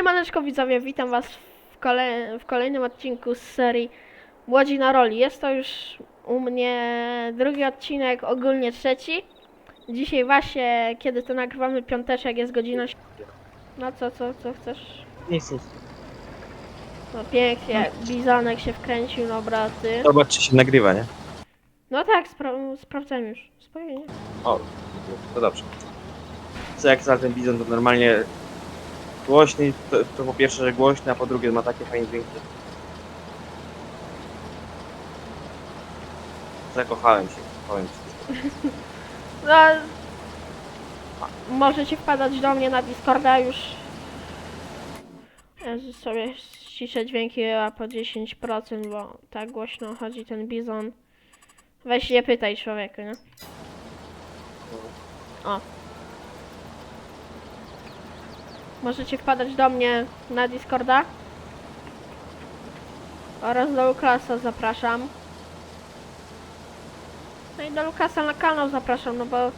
Siemaneczko widzowie, witam was w, kole w kolejnym odcinku z serii Łodzi na roli. Jest to już u mnie drugi odcinek, ogólnie trzeci. Dzisiaj właśnie, kiedy to nagrywamy piąteczek, jest godzina... si- No co, co, co chcesz? Nic, nic. No pięknie, Bizanek się wkręcił na obraty. Zobacz, czy się nagrywa, nie? No tak, spra sprawdzam już. Spokojnie. O, to dobrze. Co jak za ten bizon to normalnie głośny, to, to po pierwsze, że głośny, a po drugie ma takie fajne dźwięki. Zakochałem się, powiem ci. No, możecie wpadać do mnie na Discorda już. Ja sobie ściszę dźwięki a po 10%, bo tak głośno chodzi ten bizon. Weź nie pytaj człowieku, nie? O. Możecie wpadać do mnie na Discorda. Oraz do Lukasa zapraszam. No i do Lukasa na kanał zapraszam, no bo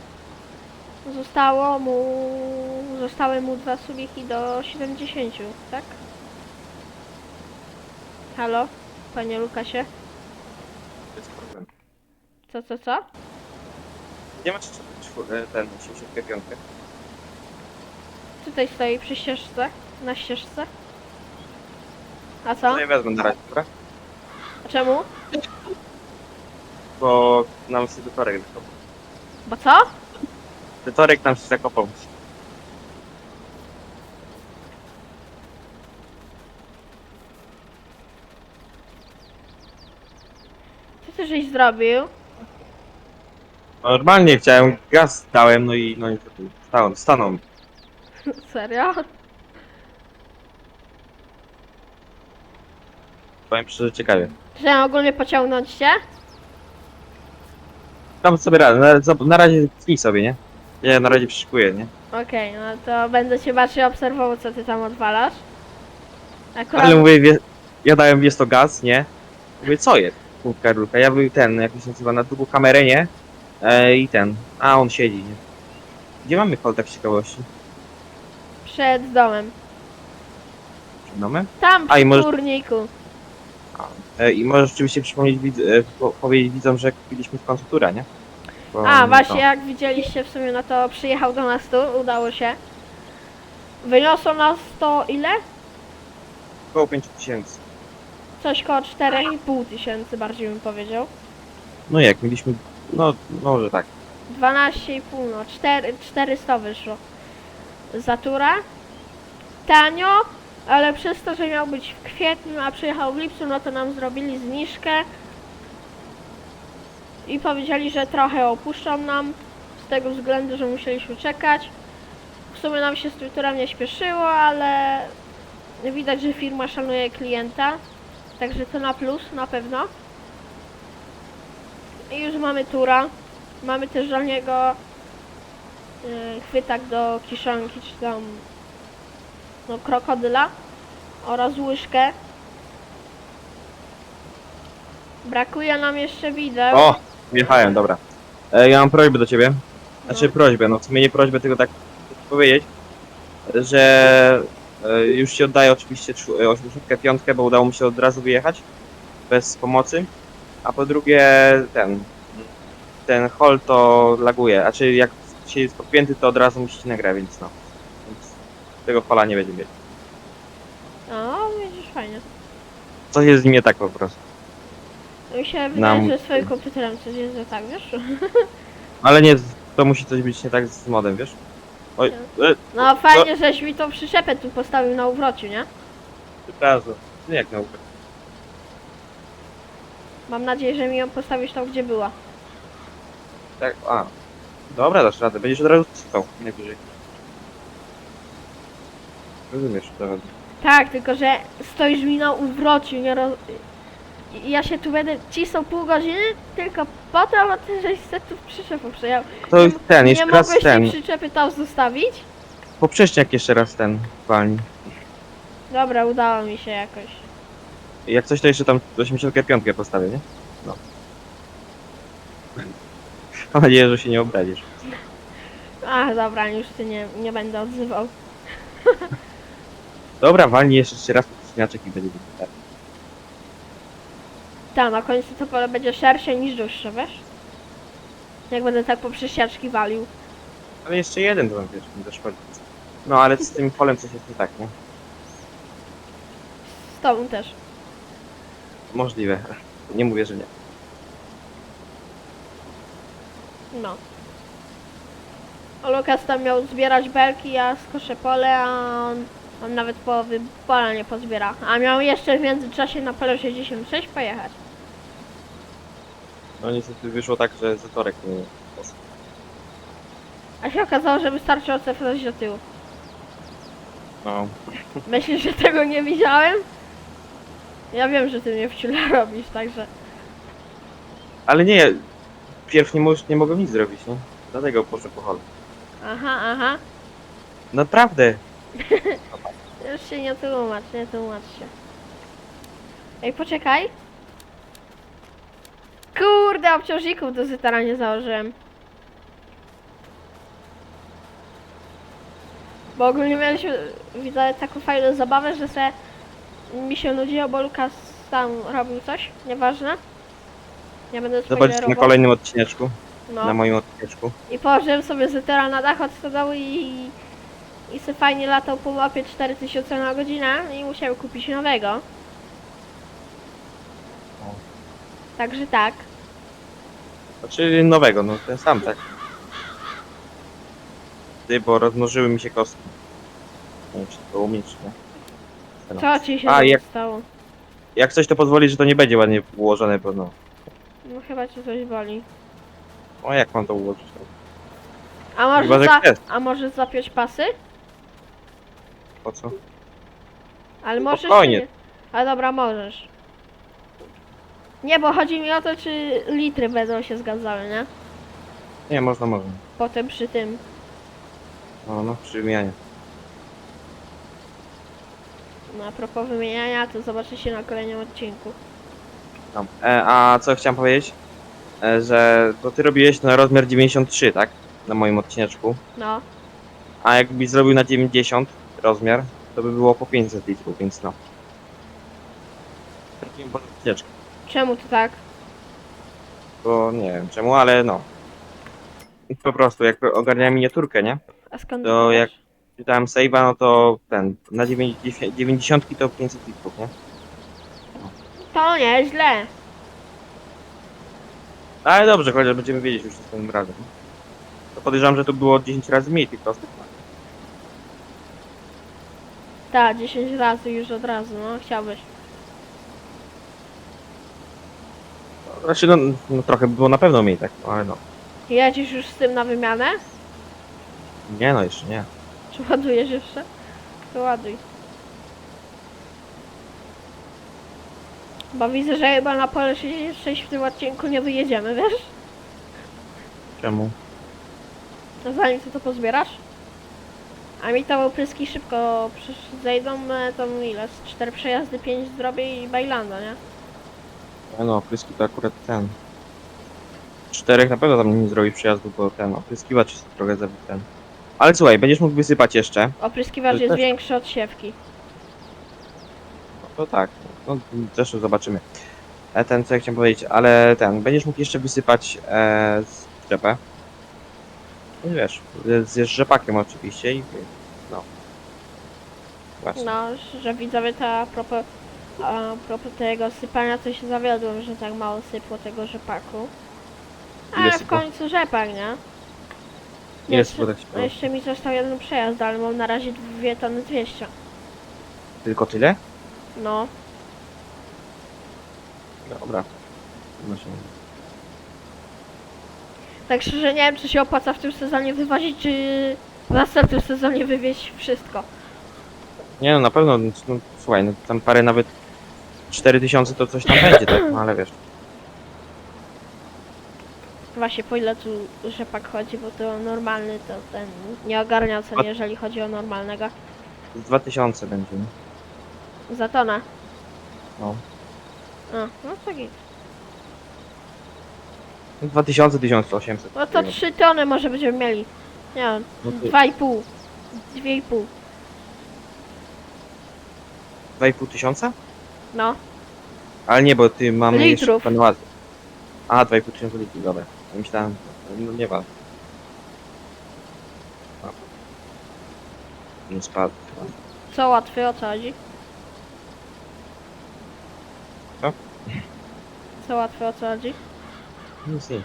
zostało mu zostały mu dwa subiki do 70, tak? Halo? Panie Lukasie? To jest problem. Co, co, co? Nie masz czwór- ten 85. Tutaj stoi przy ścieżce, na ścieżce. A co? No i wezmę na razie, dobra? A czemu? Bo nam się dotorek zakopał. Bo co? Dotorek nam się zakopał. Co ty żeś zrobił? Normalnie chciałem, gaz dałem, no i no i stanął, stanął. Serio? Powiem szczerze, ciekawie. Ja ogólnie pociągnąć cię? Tam sobie radę, na, na razie tknij sobie, nie? Ja na razie przyszykuję, nie? Okej, no to będę cię bardziej obserwował, co ty tam odwalasz. Akurat... Ale mówię, wie, ja dałem, jest to gaz, nie? Mówię, co jest? Kurka, rurka. Ja bym ten, jak to się nazywa, na drugą kamerę, nie? E, I ten. A, on siedzi, nie? Gdzie mamy hol tak z ciekawości? Przed domem. Przed domem? Tam A, i przy możesz- kurniku. E, I możesz oczywiście przypomnieć, widz, e, po, powiedzieć widzom, że kupiliśmy w końcu tura, nie? Bo, A, właśnie jak widzieliście w sumie, no to przyjechał do nas tu, udało się. Wyniosło nas to ile? Około 5 tysięcy. Coś koło 4,5 tysięcy bardziej bym powiedział. No jak, mieliśmy, no, może tak. 12,5 no, 4, 400 wyszło. Za turę. Tanio, ale przez to, że miał być w kwietniu, a przyjechał w lipcu, no to nam zrobili zniżkę. I powiedzieli, że trochę opuszczą nam, z tego względu, że musieliśmy czekać. W sumie nam się z tym turem nie śpieszyło, ale widać, że firma szanuje klienta. Także to na plus, na pewno. I już mamy tura. Mamy też dla e, chwytak do kiszonki, czy tam no, krokodyla oraz łyżkę. Brakuje nam jeszcze wideł. O, wjechałem, dobra. E, ja mam prośbę do ciebie. Znaczy No. prośbę, no w sumie nie prośbę, tylko tak powiedzieć, że e, już ci oddaję oczywiście czw- e, piątkę, bo udało mi się od razu wyjechać bez pomocy. A po drugie ten, ten hol to laguje, a czy jak się jest podpięty, to od razu musi się nagrać, więc no. Więc tego hola nie będzie mieć. O, widzisz, fajnie. Coś jest z nim nie tak po prostu. Mi się wydaje, Nam- że swoim komputerem coś jest nie tak, wiesz? Ale nie, to musi coś być nie tak z modem, wiesz? Oj, e, No fajnie, żeś mi tą przyczepę tu postawił na uwrociu, nie? przepraszam. Nie jak naukę. Mam nadzieję, że mi ją postawisz tam, gdzie była. Tak, a. Dobra, dasz radę. Będziesz od razu czytał, najwyżej. Rozumiesz, co chodzi. Tak, tylko że stoisz mi na uwrociu, nie roz... Ja się tu będę cisnął pół godziny, tylko po to, bo ty żeś se tu przyczepę przejechał. To jest ten, jeszcze nie raz mogłeś ten. tej przyczepy tam zostawić? Poprzeczniak jeszcze raz ten walni. Dobra, udało mi się jakoś. Jak coś to jeszcze tam 85 postawię, nie? No. Mam nadzieję, że się nie obrazisz. Ach, dobra, już ty nie, nie będę odzywał. Dobra, walnij jeszcze trzy raz podcineczek i będzie tak. Tak, na końcu to pole będzie szersze niż dłuższe, wiesz? Jak będę tak po przesiaczki walił. Ale jeszcze jeden to wiesz, mi doszkodzi. No ale z tym polem coś jest nie tak, nie? Z tobą też. Możliwe. Nie mówię, że nie. No. Lukas tam miał zbierać belki, ja skoszę pole, a on, on nawet połowy pola nie pozbiera. A miał jeszcze w międzyczasie na pole 66 pojechać. No niestety wyszło tak, że zatorek nie poszedł. A się okazało, że wystarczy ocefnąć do tyłu. No. Myślisz, że tego nie widziałem? Ja wiem, że ty mnie w ciule robisz, także... Ale nie, pierw nie, moż, nie mogłem nic zrobić, nie? Dlatego poszedł po hol. Aha, aha. Naprawdę. Już się nie tłumacz, nie tłumacz się. Ej, poczekaj. Kurde, obciążników do zytara nie założyłem. Bo ogólnie mieliśmy, widzę taką fajną zabawę, że se mi się nudziło, bo Lukas tam robił coś, nieważne. Nie będę Zobaczcie na spoilerował. kolejnym odcineczku. No. Na moim odcineczku. I położyłem sobie zytera na dach od stodoły i, i se fajnie latał po mapie 4000 na godzinę i musiałem kupić nowego. Także tak. Znaczy nowego, no ten sam, tak? Ty, bo rozmnożyły mi się kostki. Nie wiem, czy to u mnie, czy nie. Co ci się A, tam jak- stało? Jak coś to pozwoli, że to nie będzie ładnie ułożone, bo no. No chyba cię coś boli. O, jak mam to ułożyć? A może, że za, a może zapiąć pasy? Po co? Ale możesz Spokojnie. czy nie? A dobra, możesz. Nie, bo chodzi mi o to, czy litry będą się zgadzały, nie? Nie, można, można. Potem przy tym. No, no, przy wymianie. No, a propos wymieniania, to zobaczycie na kolejnym odcinku. No. E, a co chciałem powiedzieć? E, że to ty robiłeś na rozmiar 93, tak? Na moim odcineczku. No. A jakbyś zrobił na 90 rozmiar, to by było po 500 litrów, więc no. Takim odcineczku. Czemu to tak? Bo nie wiem czemu, ale no. Po prostu, jak ogarniałem miniaturkę, nie? A skąd To jak- Czytałem save'a, no to ten, na 90, 90 to 500 litrów, nie? To nieźle. Ale dobrze, chociaż będziemy wiedzieć już tym razem. To podejrzewam, że to było 10 razy mniej tych kostek. Tak, 10 razy już od razu, no chciałbyś. Znaczy, no, no trochę by było na pewno mniej, tak, no, ale no. Jedziesz już z tym na wymianę? Nie no, jeszcze nie. Czy ładujesz jeszcze? To ładuj. Bo widzę, że chyba na pole 66 w tym odcinku nie wyjedziemy, wiesz? Czemu? No zanim ty to pozbierasz. A mi tam opryski szybko zejdą, e, to ile? Z 4 przejazdy, 5 zrobię i bajlanda, nie? No, no, opryski to akurat ten. Czterech na pewno tam nie zrobi przyjazdu, bo ten opryskiwacz jest trochę za ten. Ale słuchaj, będziesz mógł wysypać jeszcze. Opryskiwacz To jest też- większy od siewki. No to tak, no zresztą zobaczymy. E, ten co ja chciałem powiedzieć, ale ten, będziesz mógł jeszcze wysypać e, z szczepę. No wiesz, z, z rzepakiem oczywiście i no. Właśnie. No, że widzowie to a propos, a propos tego sypania, to się zawiodłem, że tak mało sypło tego rzepaku. Ile Ale w sypło? końcu rzepak, nie? Ile Jeszcze, sypło tak się no jeszcze mi został jeden przejazd, ale mam na razie 2 tony 200. Tylko tyle? No, Dobra. No się... tak szczerze nie wiem, czy się opłaca w tym sezonie wywozić, czy w następnym sezonie wywieźć wszystko. Nie no, na pewno, no, no, słuchaj, no, tam parę nawet 4000 to coś tam będzie, tak? No ale wiesz. Właśnie po ile tu rzepak chodzi, bo to normalny to ten nie ogarnia cen, A- jeżeli chodzi o normalnego. Z 2000 będzie, nie? Za tonę. No. A, no to git. 2000, 1800. No to 3 tony może będziemy mieli. Nie wiem, No to- 2,5. 2,5. 2,5 tysiąca? No, Ale nie, bo ty mamy Litrów. jeszcze pan ład. A, 2,5 tysiąca litrów, dobra. Ja Myślałem, no nie ma. Nie spadł. co łatwy, o co chodzi? Co łatwy, o co chodzi? Nic nie.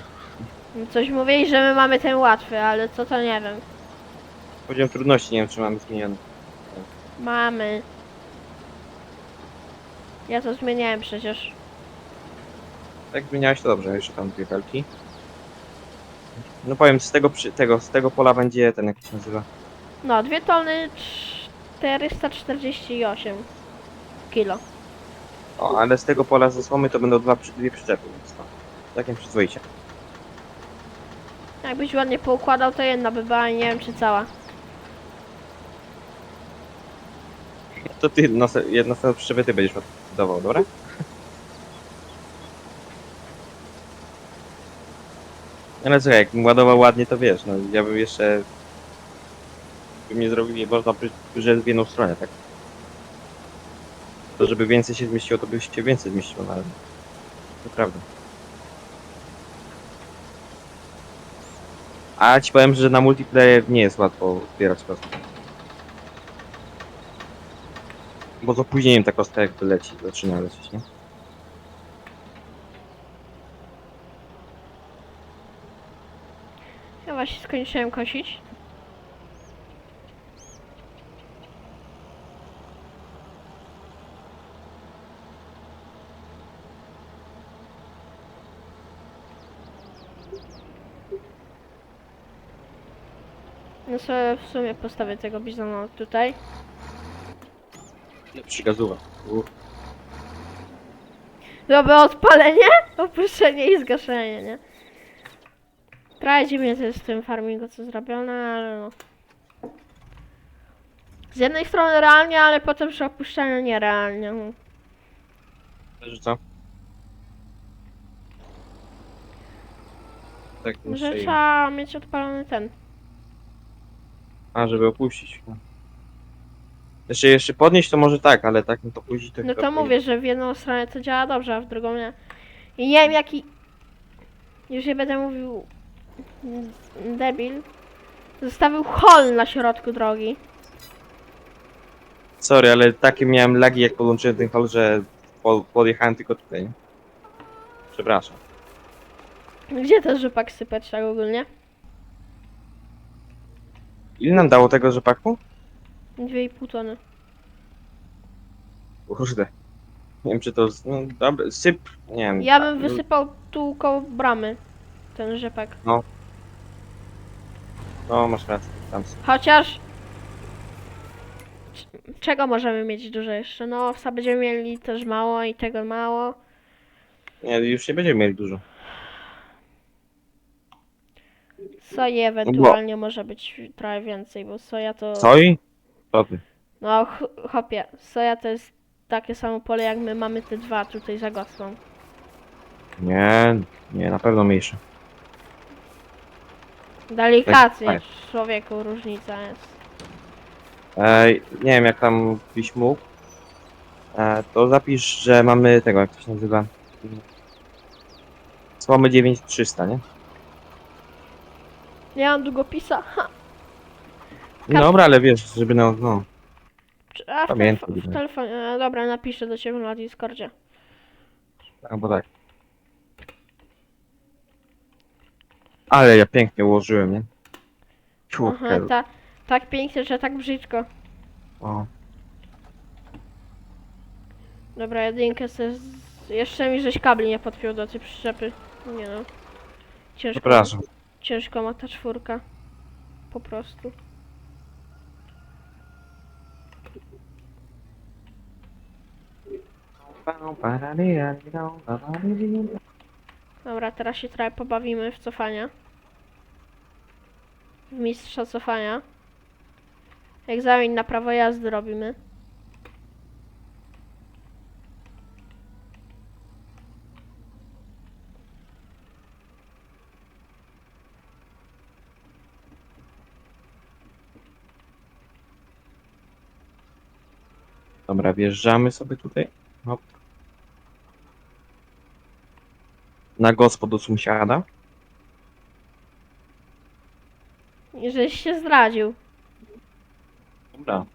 No Coś mówili, że my mamy ten łatwy, ale co to nie wiem. Poziom trudności nie wiem, czy mamy zmieniony. Mamy. Ja to zmieniałem przecież. Tak zmieniałeś to dobrze, jeszcze tam dwie belki. No powiem, z tego, przy, tego, z tego pola będzie ten, jak się nazywa. No, dwie tony 448 kilo. O, ale z tego pola ze słomy to będą dwa, przy- dwie przyczepy, więc to takim przyzwoicie. Jakbyś ładnie poukładał, to jedna by była, nie wiem czy cała. To ty na jedna z przyczepy ty będziesz oddawał, dobra? Ale słuchaj, jak ładował ładnie, to wiesz, no ja bym jeszcze... Bym nie zrobił, nie można by, że w jedną stronę, tak? To żeby więcej się zmieściło, to by się więcej zmieściło, no ale... To prawda. A ci powiem, że na multiplayer nie jest łatwo zbierać kostki. Bo z opóźnieniem ta kostka jakby leci, zaczyna lecieć, nie? Ja właśnie skończyłem kosić. Sobie w sumie postawię tego bizona tutaj. Lepszy gazuwa. Dobra, odpalenie, opuszczenie i zgaszenie, nie? Trochę dziwnie to jest w tym farmingu co zrobione, ale no. Z jednej strony realnie, ale potem przy opuszczaniu nierealnie. no. Że co? Tak Może muszę... trzeba mieć odpalony ten. A, żeby opuścić. no. Jeszcze, jeszcze podnieść to może tak, ale tak no to puścić to No chyba to mówię, że w jedną stronę to działa dobrze, a w drugą nie. I nie wiem jaki... Już nie będę mówił... Debil. Zostawił hol na środku drogi. Sorry, ale takie miałem lagi jak podłączyłem ten hol, że po, podjechałem tylko tutaj, nie? Przepraszam. Gdzie też rzepak sypać tak ogólnie? Ile nam dało tego rzepaku? 2,5 tony. Kurde. Nie wiem czy to... z- No, dobra, syp... Nie wiem. Ja bym no, wysypał tu koło bramy ten rzepak. No, masz rację. Tam syp. Chociaż... c- Czego możemy mieć dużo jeszcze? No, owsa będziemy mieli też mało i tego mało. Nie, już nie będziemy mieli dużo. Soi ewentualnie może być trochę więcej, bo soja to... Soi? Co ty? No, ch- hopie, soja to jest takie samo pole jak my mamy te dwa tutaj za gosłą. Nie, nie, na pewno mniejsze. Delikatnie, Tak, człowieku, różnica jest. Ej, nie wiem jak tam byś mógł. E, to zapisz, że mamy tego, jak to się nazywa. Słomy 9300, nie? Nie mam długopisa, ha! No dobra, ale wiesz, żeby no, no. Czy- A w, Pamiętam, telefo- w nie. telefonie, e, dobra, napiszę do ciebie na Discordzie. Albo tak. Ale ja pięknie ułożyłem, nie? Aha, Ciurkę. ta, tak pięknie, że tak brzydko. O, Dobra, jedynkę se z... Jeszcze mi żeś kabli nie podpiął do tej przyczepy. Nie no. Ciężko, przepraszam. Ciężko ma ta czwórka. Po prostu. Dobra, teraz się trochę pobawimy w cofania. W mistrza cofania. Egzamin na prawo jazdy robimy. Dobra, wjeżdżamy sobie tutaj. Hop. Na gospod do sąsiada. I żeś się zdradził. Dobra.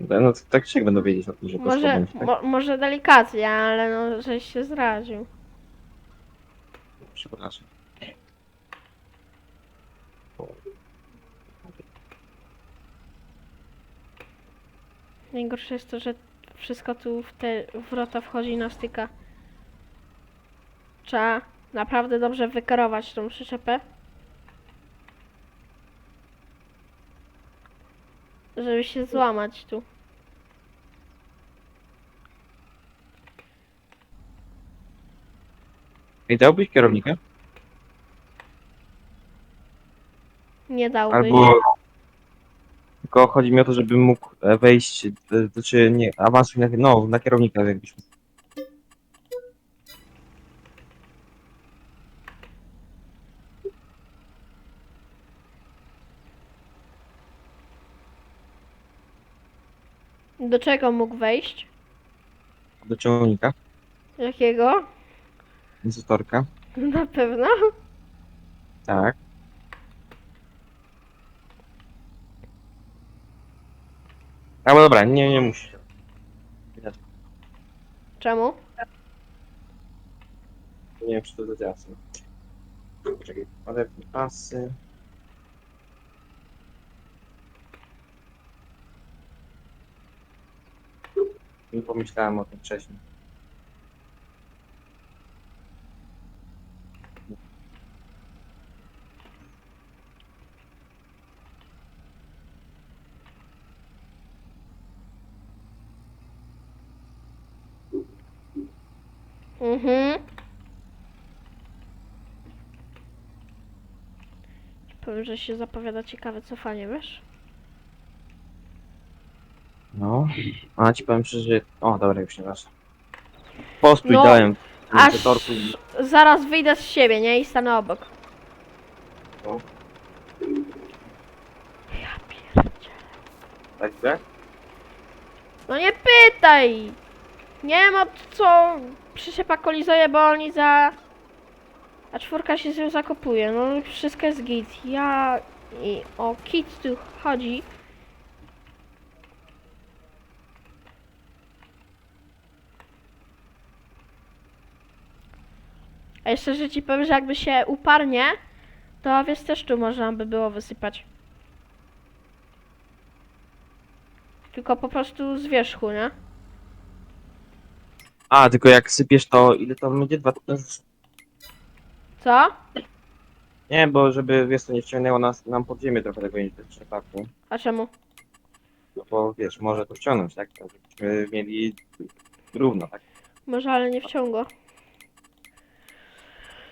No tak jak będą wiedzieć o tym, że Może, tak? mo, może delikatnie, ale no, żeś się zdradził. Przepraszam. Najgorsze jest to, że wszystko tu w te wrota wchodzi na styka. Trzeba naprawdę dobrze wykierować tą przyczepę. Żeby się złamać tu. Ej, dałbyś kierownika? Nie dałbyś. Albo... Tylko chodzi mi o to, żebym mógł e, wejść, e, znaczy nie, awansuj na, no, na kierownika jakbyś mógł. Do czego mógł wejść? Do ciągnika, Jakiego? instruktorka. Na pewno. Tak. A no dobra, nie, nie musi. Czemu? Nie wiem, czy to zadziała. sobie. Czekaj, odepnij pasy. Nie pomyślałem o tym wcześniej. Że się zapowiada ciekawe cofanie, wiesz? No. A ci powiem szczerze, że... O, dobra, już nie ważne. Postój No, dałem w Aż i... zaraz wyjdę z siebie, nie? I stanę obok. No. Ja pierdzie. Tak, tak? No nie pytaj! Nie ma co przyczepa kolizuje, bo oni za... A czwórka się z nią zakopuje. No wszystko jest git. Ja... I o kit tu chodzi. A jeszcze, że ci powiem, że jakby się uparnie, to wiesz też tu można by było wysypać. Tylko po prostu z wierzchu, nie? A, tylko jak sypiesz to ile to będzie? Dwa... Co? Nie, bo żeby, wiesz, to nie wciągnęło nas, nam pod ziemię trochę tego przepaku. A czemu? No bo, wiesz, może to wciągnąć, tak? To Żebyśmy mieli równo, tak? Może, ale nie wciągło.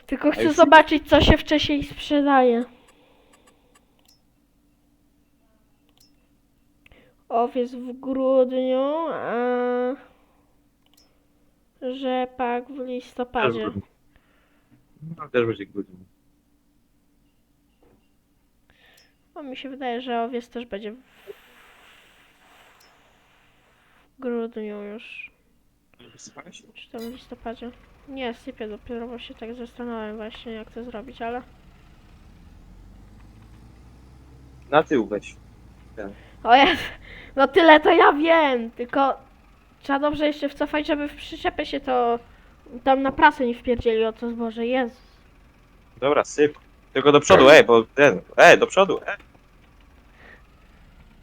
Tylko chcę już- zobaczyć, co się wcześniej sprzedaje. Owiec w grudniu, a rzepak w listopadzie. No, też będzie grudzień. O, mi się wydaje, że owiec też będzie w grudniu już. Wysypałeś? Czy tam w listopadzie? Nie, sypię dopiero, bo się tak zastanawiam właśnie, jak to zrobić, ale... Na tył weź. O jest, no tyle to ja wiem, tylko trzeba dobrze jeszcze wcofać, żeby w przyczepę się to tam na prasę nie wpierdzieli o to zboże, Jezus. Dobra, syp. Tylko do przodu, ej, bo ten, ej, do przodu, ej.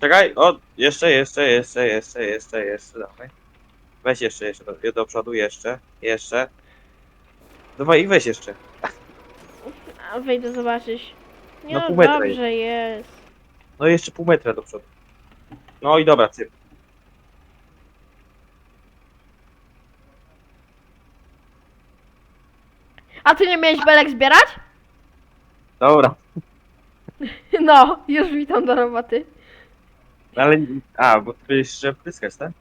Czekaj, o, jeszcze, jeszcze, jeszcze, jeszcze, jeszcze, jeszcze, dawaj. Weź jeszcze, jeszcze, do, do przodu, jeszcze, jeszcze. Dawaj i weź jeszcze. A wyjdę zobaczyć. Nie No no, pół metra dobrze jest. No i jeszcze pół metra do przodu. No i dobra, syp. A ty nie miałeś belek zbierać? Dobra, No, już witam do roboty. ale, a, bo ty jeszcze wpryskać, tak?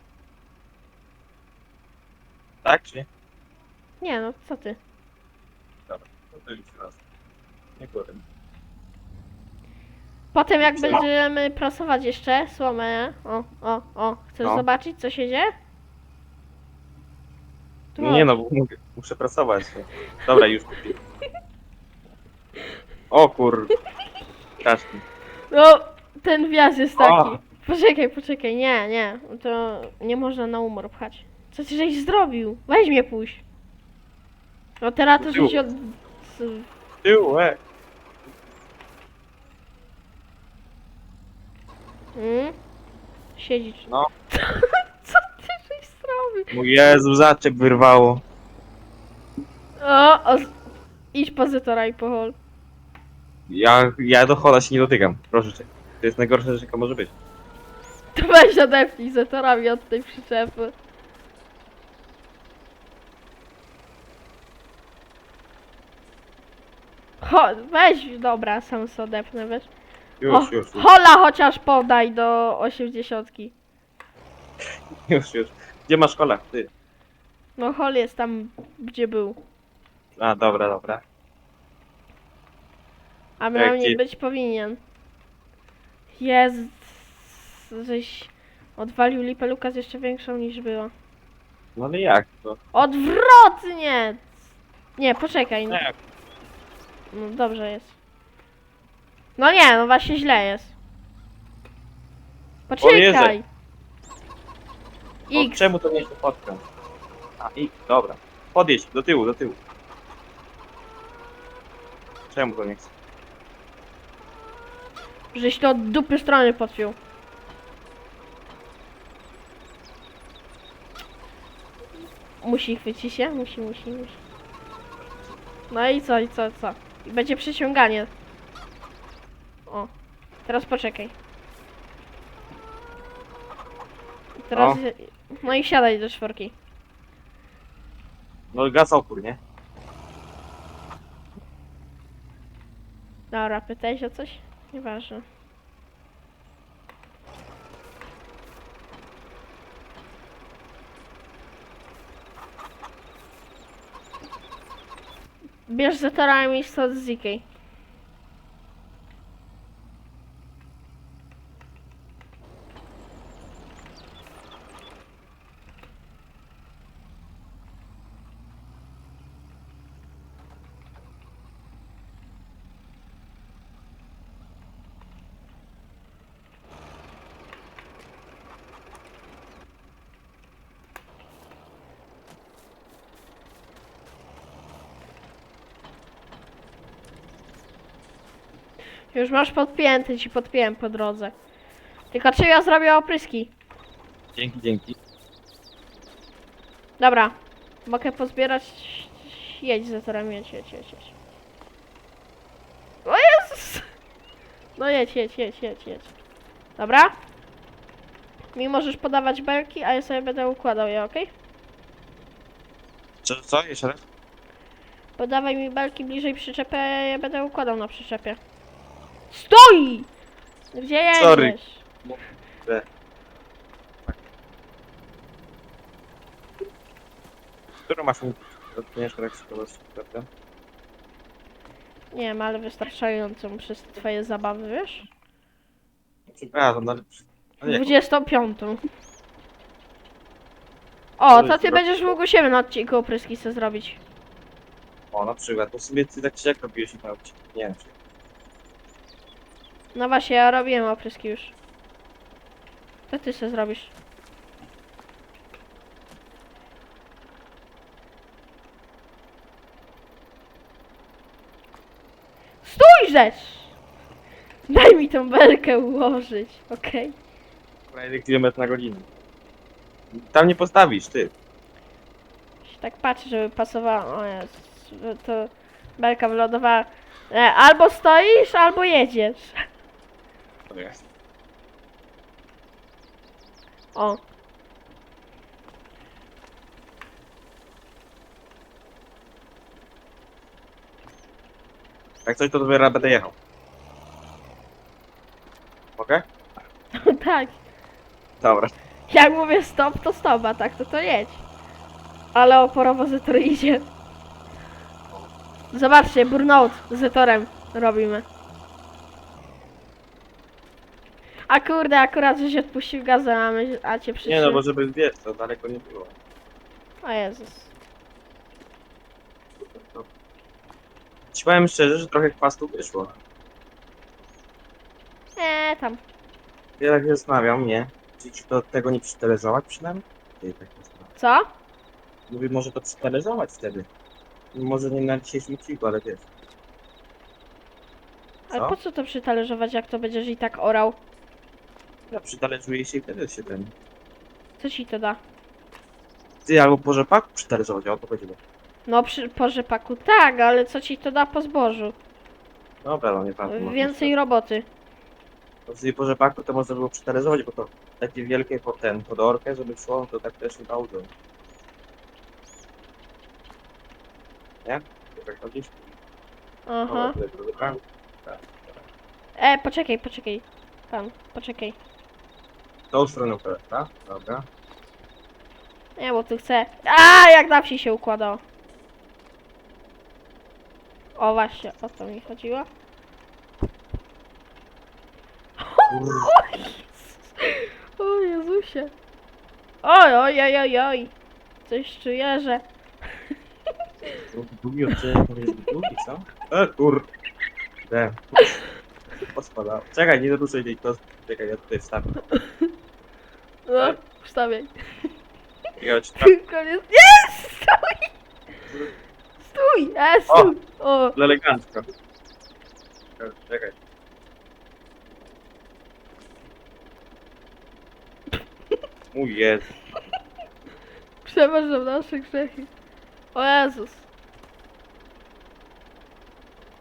Tak, czy nie? Nie no, co ty? No to już raz. Nie powiem. Potem jak będziemy prasować jeszcze słomę, o, o, o, chcesz No. zobaczyć co się dzieje? No nie no, bo mówię, muszę pracować. no. Dobra, już kupię. O kur... Strasznie. No, ten wjazd jest taki. O! Poczekaj, poczekaj, nie, nie. To nie można na umor pchać. Co ty żeś zrobił? Weź mnie puść. No teraz to żeś od... Tył, e. Mm? Siedzisz. No. Mój Jezu, zaczep wyrwało. O, o, idź po Zetora i po hol. Ja, ja do hola się nie dotykam, proszę cię. To jest najgorsza rzecz, jaka może być. To weź odepnij Zetorami od tej przyczepy. Ho, weź, dobra, sam sobie odepnę, wiesz. Już, O, już, już, Hola chociaż podaj do osiemdziesiątki. już, już. Gdzie masz kola? Ty. No hol jest tam, gdzie był. A, dobra, dobra. A miał Jak nie ci- być powinien. Jest, żeś odwalił lipę Lukas jeszcze większą niż była. No ale jak to? Odwrotnie! Nie, poczekaj. No, Jak? no dobrze jest. No nie, no właśnie źle jest. Poczekaj! O, X. czemu to nie się? A, i, dobra. Podjedź, do tyłu, do tyłu. Czemu to nie chce? Żeś to od dupy strony podpiął. Musi chwycić się? Musi, musi, musi. No i co, i co, co? I będzie przeciąganie. O. Teraz poczekaj. I Teraz... No i siadaj do czworki. No gaz opór, nie? Dobra, pytałeś o coś? Nieważne. Bierz Zetora miejsce z ZK. Już masz podpięty, ci podpiąłem po drodze. Tylko czy ja zrobię opryski? Dzięki, dzięki. Dobra, mogę pozbierać. Jedź za torem, jedź, jedź, jedź, jedź. O Jezus! No jedź, jedź, jedź, jedź, jedź. Dobra? Mi możesz podawać belki, a ja sobie będę układał je, ok? Co, co? Jeszcze raz? Podawaj mi belki bliżej przyczepy, a ja będę układał na przyczepie. Stoi! Gdzie jedziesz? Sorry. Którą masz mi? Dotkniesz tak szkołę prawda? Nie wiem, ale wystarczającą przez twoje zabawy, wiesz? Przepraszam, no ale... ale jak? 25. O, to ty będziesz mógł siebie na odcinku opryski sobie zrobić. O, na przykład, bo sobie ty tak czy jak robiłeś na odcinku. Nie wiem, czy... No właśnie, ja robiłem opryski już. To ty sobie zrobisz. Stój rzecz! Daj mi tą belkę ułożyć, okej? Jeden kilometr na godzinę. Tam nie postawisz, ty. Się Tak patrzę, żeby pasowała. O jest, to belka wylądowała. E, albo stoisz, albo jedziesz. To jest. O. Jak coś, to dopiero będę jechał. Mogę? tak. Dobra. Jak mówię stop, to stop, a tak to to jedź. Ale oporowo Zetor idzie. Zobaczcie, burnout z Zetorem robimy. A kurde, akurat żeś odpuścił gazę, a, my, a cię przyszły. Nie no, bo żeby wiesz, to daleko nie było. O Jezus. To... Ci powiem szczerze, że trochę kwastu wyszło. Eee, tam. Ja tak się zastanawiam, nie? Czy ci to tego nie przyteleżować przynajmniej? Nie, tak zastanawiam. Co? Mówię, może to przytależować wtedy. Może nie na dzisiejszym odcinku, ale wiesz. Ale Co? po co to przytalerzować, jak to będziesz i tak orał? Ja przytależuję się i wtedy się ten... Co ci to da? Ty albo po rzepaku przytależować, o to chodziło. No przy, po rzepaku tak, ale co ci to da po zbożu? Dobra, no nie pamiętam. Więcej roboty. Czyli po rzepaku to można było przytależować, bo to takie wielkie pod ten, pod orkę, żeby szło, to tak też nie dało. Nie? Tak chodzisz? Aha. O, to wybrałem. E, poczekaj, poczekaj. Pan, poczekaj. Tą stronę tak? Dobra. Nie, bo tu chcę. A, jak na wsi się układało. O, właśnie, o to mi chodziło. O Jezusie. Oj, oj, oj, oj, oj. Coś czuję, że... Długi odcinek, to jest długi, co? E, kur... De. Pospada. Czekaj, nie doruszaj tej kostki. Czekaj, ja tutaj wstawię. No, wstawiaj. Ja ci tak Koniec. Jest! Stój! Stój! E, stój! O, elegancko. Czekaj. Mój jest. przepraszam nasze grzechy. O Jezus.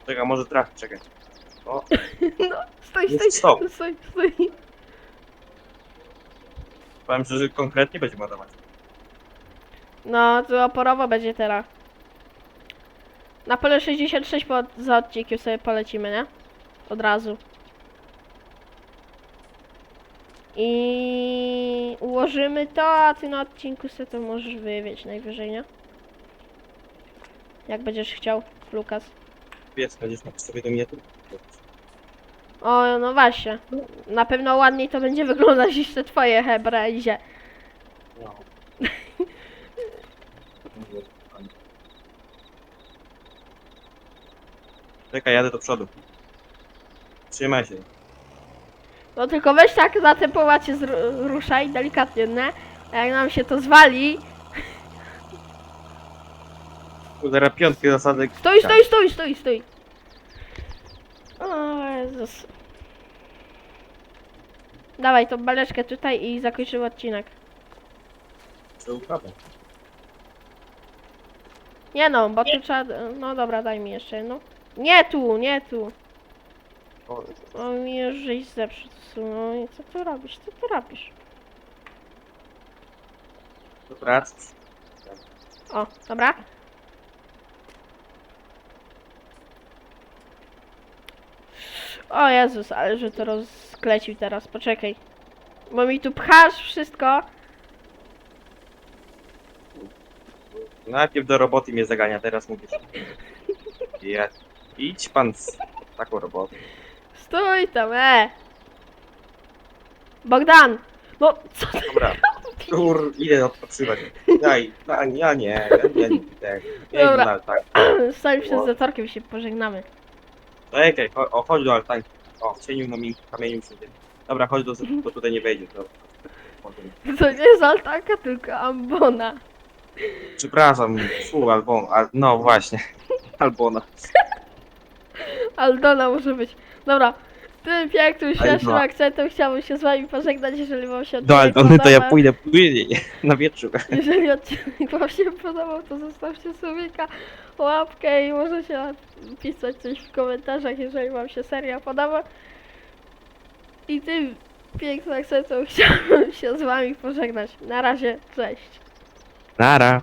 Czekaj, może trafi, czekaj. O, No, stój, Jest stój, stój, stój. Powiem szczerze, że konkretnie będzie ładować. No, to oporowo będzie teraz. Na pole 66 po, za odcinkiem sobie polecimy, nie? Od razu. I ułożymy to, a ty na odcinku sobie to możesz wyjeść najwyżej, nie? Jak będziesz chciał, Lukas. Pies, będziesz na sobie do mnie tu? O, no właśnie. Na pewno ładniej to będzie wyglądać niż te twoje hebraizie. No. Czekaj, jadę do przodu. Trzymaj się. No tylko weź tak na te połacie ruszaj delikatnie, nie? A jak nam się to zwali... Zaraz piątki zasady. Stój, stój, stój, stój, stój. O Jezus. Dawaj tą baleczkę tutaj i zakończymy odcinek. Nie no, bo tu trzeba... No dobra, daj mi jeszcze jedną. Nie tu, nie tu. O, O mi już żeś zepsuł. No i co tu robisz? Co tu robisz? pracy. O, dobra. O Jezus, ale że to rozklecił teraz, poczekaj. Bo mi tu pchasz wszystko. Najpierw do roboty mnie zagania, teraz mówisz. Ja. Idź pan z taką robotą. Stój tam, e! Bogdan! No, co ty Dobra. Kur, idę odpoczywać. Daj, ja, ja nie, ja, ja nie tak. Ja Dobra. idę na tak. Całym przed zatorkiem się pożegnamy. Czekaj, cho- o, chodź do altanki. O, w cieniu na mi kamieniu siedzi. Dobra, chodź do, bo tutaj nie wejdzie, to... To nie jest altanka, tylko ambona. Przepraszam, fu, albo, al, no właśnie, albona. Aldona może być. Dobra. Tym pięknym, śmiesznym Aldona. akcentem chciałbym się z wami pożegnać, jeżeli wam się Do odcinek Aldony to ja pójdę później, na wieczór. Jeżeli odcinek wam się podobał, to zostawcie słowika, łapkę i możecie napisać coś w komentarzach, jeżeli wam się seria podoba. I tym pięknym akcentem chciałbym się z wami pożegnać. Na razie, cześć. Nara.